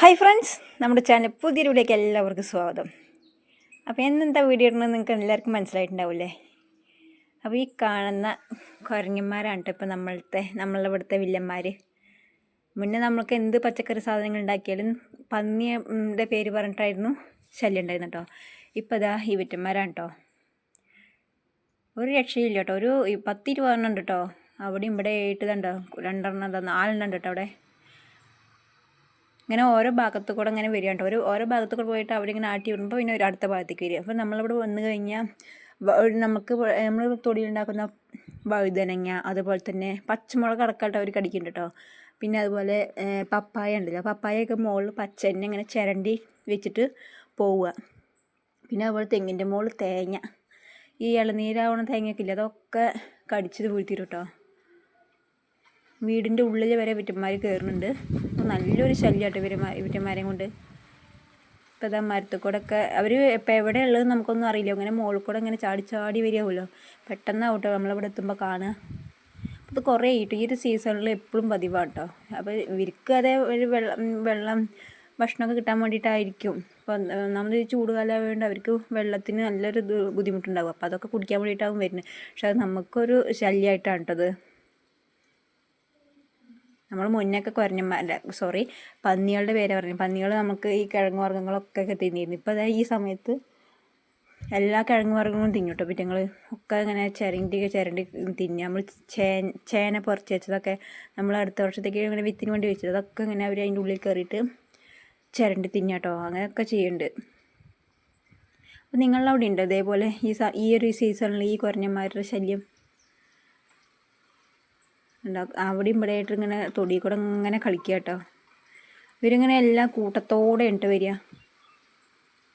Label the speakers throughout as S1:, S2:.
S1: Hi friends നമ്മുടെ channel പുതിയ വീഡിയോക്ക് എല്ലാവർക്കും സ്വാഗതം. അപ്പോൾ എന്നെന്താ വീഡിയോ ഇടണമെന്ന് നിങ്ങൾക്ക് എല്ലാവർക്കും മനസ്സിലായിട്ടുണ്ടാവില്ലേ? അപ്പോൾ ഈ കാണുന്ന കുരങ്ങന്മാരാണ് കേട്ടോ ഇപ്പോൾ നമ്മളത്തെ നമ്മളുടെ ഇവിടുത്തെ വില്ലന്മാർ മുന്നേ നമ്മൾക്ക് എന്ത് പച്ചക്കറി സാധനങ്ങൾ ഉണ്ടാക്കിയാലും പന്നിയുടെ പേര് പറഞ്ഞിട്ടായിരുന്നു ശല്യം ഉണ്ടായിരുന്നു കേട്ടോ. ഇപ്പോൾ ഇതാ ഈ വിറ്റന്മാരാണ് കേട്ടോ. ഒരു രക്ഷയില്ല കേട്ടോ. ഒരു പത്തിരുപതെണ്ണം ഉണ്ട് കേട്ടോ. അവിടെയും ഇവിടെ ആയിട്ട് ഇതുണ്ടോ. രണ്ടെണ്ണം നാലെണ്ണം ഉണ്ട് കേട്ടോ അവിടെ. ഇങ്ങനെ ഓരോ ഭാഗത്തു കൂടെ ഇങ്ങനെ വരിക കേട്ടോ ഒരു ഓരോ ഭാഗത്തു കൂടെ പോയിട്ട് അവിടെ ഇങ്ങനെ ആട്ടി വിടുമ്പോൾ പിന്നെ ഒരു അടുത്ത ഭാഗത്തേക്ക് വരിക. അപ്പോൾ നമ്മളിവിടെ വന്നു കഴിഞ്ഞാൽ നമുക്ക് നമ്മൾ തൊടിയിലുണ്ടാക്കുന്ന വഴുതനങ്ങ അതുപോലെ തന്നെ പച്ചമുളക് അടക്കാട്ട് അവർ കടിക്കുന്നുണ്ട് കേട്ടോ പിന്നെ അതുപോലെ പപ്പായ ഉണ്ടല്ലോ. പപ്പായൊക്കെ മുകളിൽ പച്ച തന്നെ ഇങ്ങനെ ചിരണ്ടി വെച്ചിട്ട് പോവുക. പിന്നെ അതുപോലെ തെങ്ങിന്റെ മുകളിൽ തേങ്ങ. ഈ ഇളനീരാവണ തേങ്ങയൊക്കെ ഇല്ല? അതൊക്കെ കടിച്ചത് വീഴ്ത്തിരും വീടിന്റെ ഉള്ളിൽ വരെ വിറ്റന്മാർ കയറുന്നുണ്ട് നല്ലൊരു ശല്യമാട്ടോ ഇവരുമാ വിറ്റന്മാരെയും കൊണ്ട്. ഇപ്പം ഇതാ മരത്തക്കൂടൊക്കെ അവർ ഇപ്പം എവിടെ ഉള്ളത് നമുക്കൊന്നും അറിയില്ല. അങ്ങനെ മുകളിൽ കൂടെ ഇങ്ങനെ ചാടി ചാടി വരികയാവുമല്ലോ പെട്ടെന്നാവട്ടോ നമ്മളിവിടെ എത്തുമ്പോൾ കാണുക. ഇത് കുറേ ആയിട്ട് ഈ ഒരു സീസണിൽ എപ്പോഴും പതിവാണ് കേട്ടോ അപ്പോൾ ഇവർക്ക് അതേ ഒരു വെള്ളം വെള്ളം ഭക്ഷണമൊക്കെ കിട്ടാൻ വേണ്ടിയിട്ടായിരിക്കും. അപ്പോൾ നമ്മൾ ഈ ചൂടുകാലമായതുകൊണ്ട് അവർക്ക് വെള്ളത്തിന് നല്ലൊരു ബുദ്ധിമുട്ടുണ്ടാകും അപ്പോൾ അതൊക്കെ കുടിക്കാൻ വേണ്ടിയിട്ടാകും വരുന്നത്. പക്ഷെ അത് നമുക്കൊരു ശല്യമായിട്ടാണ് കേട്ടത് നമ്മൾ മുന്നൊക്കെ കുരഞ്ഞന്മാരല്ല സോറി പന്നികളുടെ പേര് പറഞ്ഞു. പന്നികൾ നമുക്ക് ഈ കിഴങ്ങ് വർഗങ്ങളൊക്കെ തിന്നിരുന്നു. ഇപ്പോൾ അതായത് ഈ സമയത്ത് എല്ലാ കിഴങ്ങ് വർഗങ്ങളും തിന്നു കേട്ടോ പിറ്റങ്ങൾ ഒക്കെ ഇങ്ങനെ ചിരണ്ടി ചിരണ്ടി തിന്നു. നമ്മൾ ചേ ചേന പറിച്ച് വെച്ചതൊക്കെ നമ്മൾ അടുത്ത വർഷത്തേക്ക് ഇങ്ങനെ വിത്തിന് വേണ്ടി വെച്ചത് അതൊക്കെ ഇങ്ങനെ അവർ അതിന്റെ ഉള്ളിൽ കയറിയിട്ട് ചിരണ്ടി തിന്നു കേട്ടോ അങ്ങനെയൊക്കെ ചെയ്യുന്നുണ്ട് അപ്പോൾ നിങ്ങളുടെ അവിടെ ഉണ്ട്? ഇതേപോലെ ഈ ഈ ഒരു സീസണിൽ ഈ കുരഞ്ഞന്മാരുടെ ശല്യം? ഉണ്ടാക്കും അവിടെയും ഇവിടെ ആയിട്ട് ഇങ്ങനെ തൊടി കൂടെ ഇങ്ങനെ കളിക്കുക കേട്ടോ ഇവരിങ്ങനെ എല്ലാം കൂട്ടത്തോടെ ഉണ്ട് വരിക.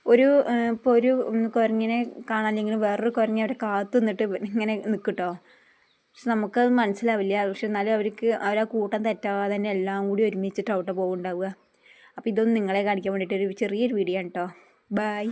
S1: ഒരു ഇപ്പോൾ ഒരു കുരങ്ങിനെ കാണാനില്ലെങ്കിൽ വേറൊരു കുരങ്ങി അവിടെ കാത്തു നിന്നിട്ട് ഇങ്ങനെ നിൽക്കട്ടോ കേട്ടോ പക്ഷെ നമുക്കത് മനസ്സിലാവില്ല. പക്ഷെ എന്നാലും അവർക്ക് അവരാ കൂട്ടം തെറ്റാതെ തന്നെ എല്ലാം കൂടി ഒരുമിച്ചിട്ട് അവിടെ പോകുന്നുണ്ടാവുക അപ്പോൾ ഇതൊന്നും നിങ്ങളെ കാണിക്കാൻ വേണ്ടിയിട്ട് ഒരു ചെറിയൊരു വീഡിയോ ആണ് കേട്ടോ ബായ്